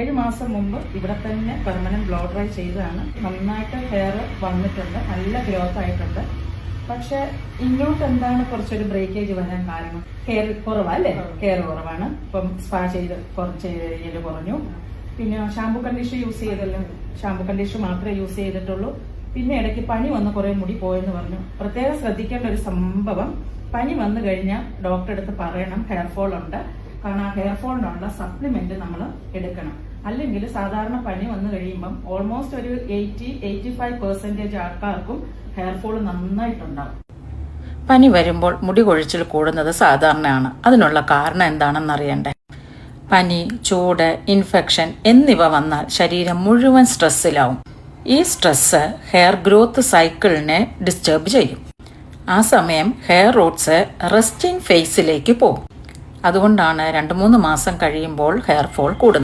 ഏഴ് മാസം മുമ്പ് ഇവിടെ തന്നെ പെർമനന്റ് ബ്ലോ ഡ്രൈ ചെയ്തതാണ്. നന്നായിട്ട് ഹെയർ വന്നിട്ടുണ്ട്. നല്ല ഗ്രോത്ത് ആയിട്ടുണ്ട്. പക്ഷെ ഇങ്ങോട്ട് എന്താണ് കുറച്ചൊരു ബ്രേക്കേജ് വരാൻ കാരണം? കെയർ കുറവല്ലേ? കെയർ കുറവാണ്. ഇപ്പം സ്പാ ചെയ്ത് കുറച്ച് ചെയ്ത് കുറഞ്ഞു. പിന്നെ ഷാമ്പു കണ്ടീഷൻ യൂസ് ചെയ്തല്ലോ. ഷാമ്പു കണ്ടീഷൻ മാത്രമേ യൂസ് ചെയ്തിട്ടുള്ളൂ. പിന്നെ ഇടയ്ക്ക് പനി വന്ന് കുറെ മുടി പോയെന്ന് പറഞ്ഞു. പ്രത്യേകം ശ്രദ്ധിക്കേണ്ട ഒരു സംഭവം പനി വന്നു കഴിഞ്ഞാൽ ഡോക്ടറെ അടുത്ത് പറയണം ഹെയർ ഫോൾ ഉണ്ട്. കാരണം ഹെയർ ഫോളിനുള്ള സപ്ലിമെന്റ് നമ്മൾ എടുക്കണം. അല്ലെങ്കിൽ സാധാരണ പനി വന്നു കഴിയുമ്പം ഓൾമോസ്റ്റ് ഒരു എയ്റ്റി എയ്റ്റി ഫൈവ് പെർസെന്റേജ് ആൾക്കാർക്കും ഹെയർ ഫോൾ നന്നായിട്ടുണ്ടാവും. പനി വരുമ്പോൾ മുടി കൊഴിച്ചിൽ കൂടുന്നത് സാധാരണയാണ്. അതിനുള്ള കാരണം എന്താണെന്ന് അറിയണ്ടേ പനി ചൂട് ഇൻഫെക്ഷൻ എന്നിവ വന്നാൽ ശരീരം മുഴുവൻ സ്ട്രെസ്സിലാവും ഈ സ്ട്രെസ് ഹെയർ ഗ്രോത്ത് സൈക്കിളിനെ ഡിസ്റ്റർബ് ചെയ്യും. ആ സമയം ഹെയർ റൂട്ട്സ് റെസ്റ്റിംഗ് ഫേസിലേക്ക് പോകും. അതുകൊണ്ടാണ് രണ്ട് മൂന്ന് മാസം കഴിയുമ്പോൾ ഹെയർ ഫോൾ കൂടുന്നത്.